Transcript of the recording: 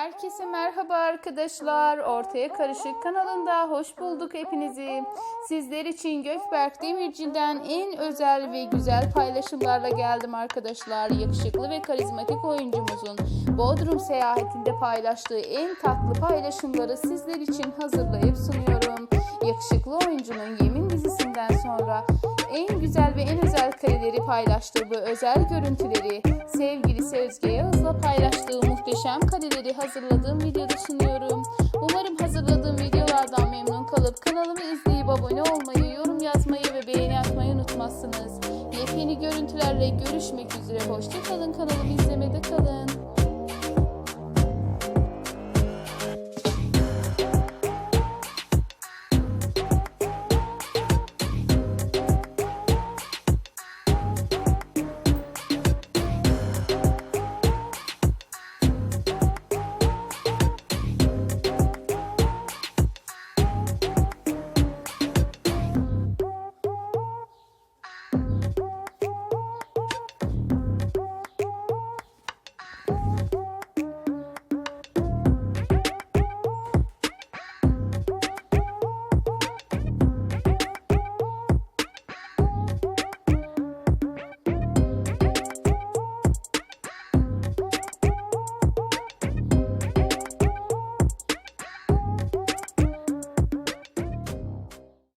Herkese merhaba arkadaşlar. Ortaya Karışık kanalında hoş bulduk hepinizi. Sizler için Gökberk Demirci'den en özel ve güzel paylaşımlarla geldim arkadaşlar. Yakışıklı ve karizmatik oyuncumuzun Bodrum seyahatinde paylaştığı en tatlı paylaşımları sizler için hazırlayıp sunuyorum. Yakışıklı oyuncunun Yemin dizisinden sonra en güzel ve en özel kareleri paylaştığı bu özel görüntüleri muhteşem kareleri hazırladığım videoda sunuyorum. Umarım hazırladığım videolardan memnun kalıp kanalımı izleyip abone olmayı, yorum yazmayı ve beğeni atmayı unutmazsınız. Yepyeni görüntülerle görüşmek üzere. Hoşçakalın kanalımı izlemede kalın.